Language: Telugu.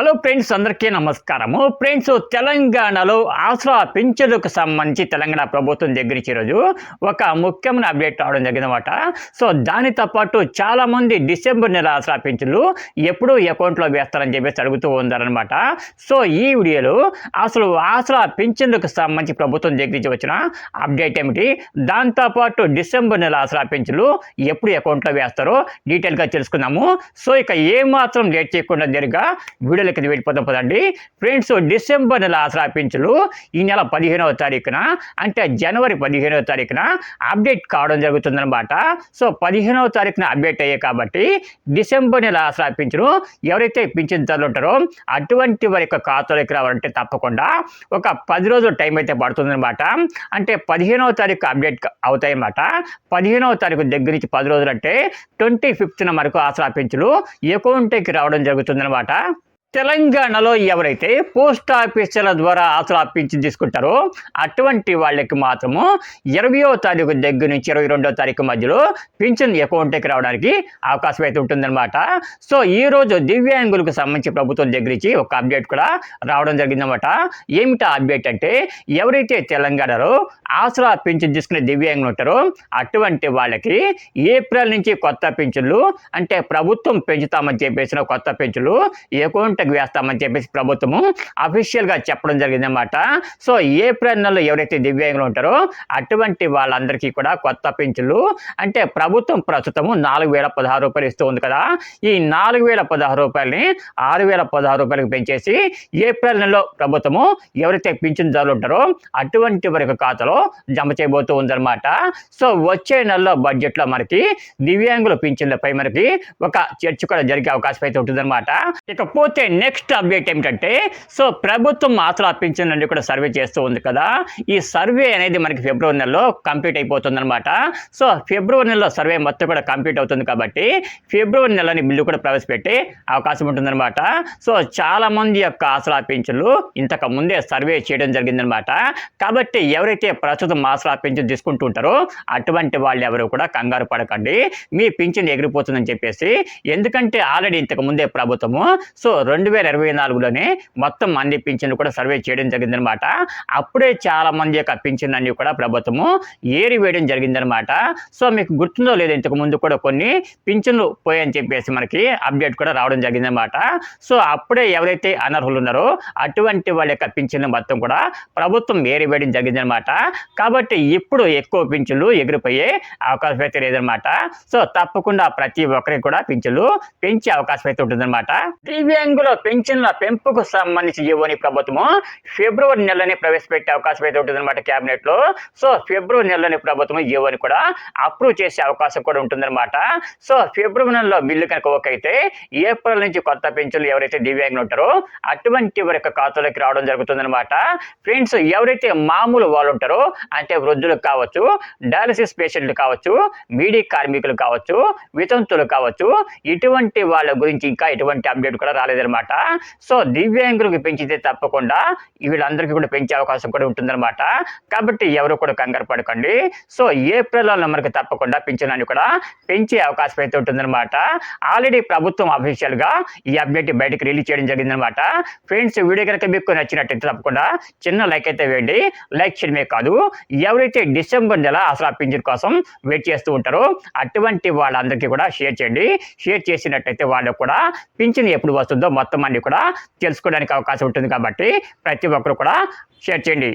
హలో ఫ్రెండ్స్ అందరికీ నమస్కారము. ఫ్రెండ్స్ తెలంగాణలో ఆసరా పింఛన్లకు సంబంధించి తెలంగాణ ప్రభుత్వం దగ్గర నుంచి ఈరోజు ఒక ముఖ్యమైన అప్డేట్ రావడం జరిగిందన్నమాట. సో దానితో పాటు చాలామంది డిసెంబర్ నెల ఆసరా పింఛన్లు ఎప్పుడు అకౌంట్లో వేస్తారని చెప్పేసి అడుగుతూ ఉన్నారనమాట సో ఈ వీడియోలో అసలు ఆసరా పింఛన్లకు సంబంధించి ప్రభుత్వం దగ్గర నుంచి వచ్చిన అప్డేట్ ఏమిటి? దాంతోపాటు డిసెంబర్ నెల ఆసరా పింఛన్లు ఎప్పుడు అకౌంట్లో వేస్తారో డీటెయిల్గా తెలుసుకుందాము. సో ఇక ఏమాత్రం లేట్ చేయకుండా జరిగా వీడియోలకి వెళ్ళిపోతాం పదండి. ఫ్రెండ్స్ డిసెంబర్ నెల ఆసరా పింఛన్లు ఈ నెల పదిహేనవ తారీఖున అంటే జనవరి పదిహేనవ తారీఖున అప్డేట్ కావడం జరుగుతుందన్నమాట. సో పదిహేనవ తారీఖున అప్డేట్ అయ్యాయి కాబట్టి డిసెంబర్ నెల ఆసరా పింఛను ఎవరైతే పింఛన్దారులు ఉంటారో అటువంటి వారి యొక్క ఖాతాలోకి రావాలంటే తప్పకుండా ఒక పది రోజుల టైం అయితే పడుతుందన్నమాట. అంటే పదిహేనవ తారీఖు అప్డేట్ అవుతాయన్నమాట. పదిహేనవ తారీఖు దగ్గర నుంచి పది రోజులు అంటే ట్వంటీ ఫిఫ్త్న వరకు ఆసరా పింఛన్లు అకౌంట్కి రావడం జరుగుతుందన్నమాట. తెలంగాణలో ఎవరైతే పోస్ట్ ఆఫీసుల ద్వారా ఆసరా అప్పించి తీసుకుంటారో అటువంటి వాళ్ళకి మాత్రము ఇరవయో తారీఖు దగ్గర నుంచి ఇరవై రెండో తారీఖు మధ్యలో పింఛన్ అకౌంట్కి రావడానికి అవకాశం అయితే ఉంటుందన్నమాట. సో ఈ రోజు దివ్యాంగులకు సంబంధించి ప్రభుత్వం దగ్గర నుంచి ఒక అప్డేట్ కూడా రావడం జరిగిందన్నమాట. ఏమిటా అప్డేట్ అంటే ఎవరైతే తెలంగాణలో ఆసరా పింఛన్ తీసుకునే దివ్యాంగులు ఉంటారో అటువంటి వాళ్ళకి ఏప్రిల్ నుంచి కొత్త పింఛన్లు అంటే ప్రభుత్వం పెంచుతామని చెప్పేసిన కొత్త పెంచులు అకౌంట్కి వేస్తామని చెప్పేసి ప్రభుత్వము అఫీషియల్గా చెప్పడం జరిగిందన్నమాట. సో ఏప్రిల్ నెలలో ఎవరైతే దివ్యాంగులు ఉంటారో అటువంటి వాళ్ళందరికీ కూడా కొత్త పెంచులు అంటే ప్రభుత్వం ప్రస్తుతము నాలుగు వేల పదహారు రూపాయలు ఇస్తూ ఉంది కదా. ఈ నాలుగు వేల పదహారు రూపాయలని ఆరు వేల పదహారు రూపాయలకు పెంచేసి ఏప్రిల్ నెలలో ప్రభుత్వము ఎవరైతే పింఛన్దారులు ఉంటారో అటువంటి వరకు ఖాతాలో జమ చేయబోతూ ఉందన్నమాట. సో వచ్చే నెలలో బడ్జెట్లో మనకి దివ్యాంగుల పింఛన్లపై మనకి ఒక చర్చ కూడా జరిగే అవకాశం అయితే ఉంటుందన్నమాట. ఇకపోతే నెక్స్ట్ అప్డేట్ ఏమిటంటే సో ప్రభుత్వం ఆసరా పింఛన్ నుండి కూడా సర్వే చేస్తూ ఉంది కదా. ఈ సర్వే అనేది మనకి ఫిబ్రవరి నెలలో కంప్లీట్ అయిపోతుందన్నమాట. సో ఫిబ్రవరి నెలలో సర్వే మొత్తం కూడా కంప్లీట్ అవుతుంది కాబట్టి ఫిబ్రవరి నెలని బిల్లు కూడా ప్రవేశపెట్టే అవకాశం ఉంటుందన్నమాట. సో చాలామంది యొక్క ఆసరా పింఛన్లు ఇంతకు ముందే సర్వే చేయడం జరిగిందనమాట కాబట్టి ఎవరైతే ప్రస్తుతం ఆసరా పింఛన్ తీసుకుంటూ ఉంటారో అటువంటి వాళ్ళు ఎవరు కూడా కంగారు పడకండి. మీ పింఛన్ ఎగిరిపోతుందని చెప్పేసి ఎందుకంటే ఆల్రెడీ ఇంతకు ముందే ప్రభుత్వము సో రెండు రెండు వేల ఇరవై నాలుగులోనే మొత్తం అన్ని పింఛన్లు కూడా సర్వే చేయడం జరిగిందనమాట అప్పుడే చాలా మంది యొక్క పింఛన్ అన్ని కూడా ప్రభుత్వము ఏరివేయడం జరిగిందనమాట సో మీకు గుర్తుందో లేదో ఇంతకు ముందు కూడా కొన్ని పింఛన్లు పోయని చెప్పేసి మనకి అప్డేట్ కూడా రావడం జరిగిందనమాట సో అప్పుడే ఎవరైతే అనర్హులు ఉన్నారో అటువంటి వాళ్ళ యొక్క పింఛన్లు మొత్తం కూడా ప్రభుత్వం ఏరివేయడం జరిగిందనమాట కాబట్టి ఇప్పుడు ఎక్కువ పింఛన్లు ఎగిరిపోయే అవకాశం అయితే లేదనమాట సో తప్పకుండా ప్రతి ఒక్కరికి కూడా పింఛన్లు పెంచే అవకాశం అయితే ఉంటుందన్నమాట. దివ్యాంగుల పెన్షన్ల పెంపుకు సంబంధించి జీవోని ప్రభుత్వము ఫిబ్రవరి నెలని ప్రవేశపెట్టే అవకాశం అయితే ఉంటుందన్నమాట క్యాబినెట్లో సో ఫిబ్రవరి నెలని ప్రభుత్వం జీవోని కూడా అప్రూవ్ చేసే అవకాశం కూడా ఉంటుందన్నమాట. సో ఫిబ్రవరి నెలలో బిల్లు కనుక ఓకే అయితే ఏప్రిల్ నుంచి కొత్త పెన్షన్లు ఎవరైతే దివ్యాంగులు ఉంటారో అటువంటి వారి యొక్క ఖాతాలోకి రావడం జరుగుతుందన్నమాట. ఫ్రెండ్స్ ఎవరైతే మామూలు వాళ్ళు ఉంటారో అంటే వృద్ధులు కావచ్చు డయాలసిస్ పేషెంట్లు కావచ్చు మీడియా కార్మికులు కావచ్చు వితంతులు కావచ్చు ఇటువంటి వాళ్ళ గురించి ఇంకా ఎటువంటి అప్డేట్ కూడా రాలేదన్నమాట. సో దివ్యాంగులకు పెంచితే తప్పకుండా వీళ్ళందరికీ కూడా పెంచే అవకాశం కూడా ఉంటుందన్నమాట. కాబట్టి ఎవరు కూడా కంగారు పడకండి. సో ఏప్రిల్లో మనకి తప్పకుండా పింఛనాన్ని కూడా పెంచే అవకాశం అయితే ఉంటుందన్నమాట. ఆల్రెడీ ప్రభుత్వం అఫీషియల్గా ఈ అప్డేట్ బయటకు రిలీజ్ చేయడం జరిగిందనమాట ఫ్రెండ్స్ వీడియో కనుక మీకు నచ్చినట్టయితే తప్పకుండా చిన్న లైక్ అయితే వేయండి. లైక్ చేయడమే కాదు ఎవరైతే డిసెంబర్ నెల అసలు పింఛన్ కోసం వెయిట్ చేస్తూ ఉంటారో అటువంటి వాళ్ళందరికీ కూడా షేర్ చేయండి. షేర్ చేసినట్టయితే వాళ్ళకు కూడా పింఛన్ ఎప్పుడు వస్తుందో మొత్తం అన్ని కూడా తెలుసుకోవడానికి అవకాశం ఉంటుంది కాబట్టి ప్రతి ఒక్కరు కూడా షేర్ చేయండి.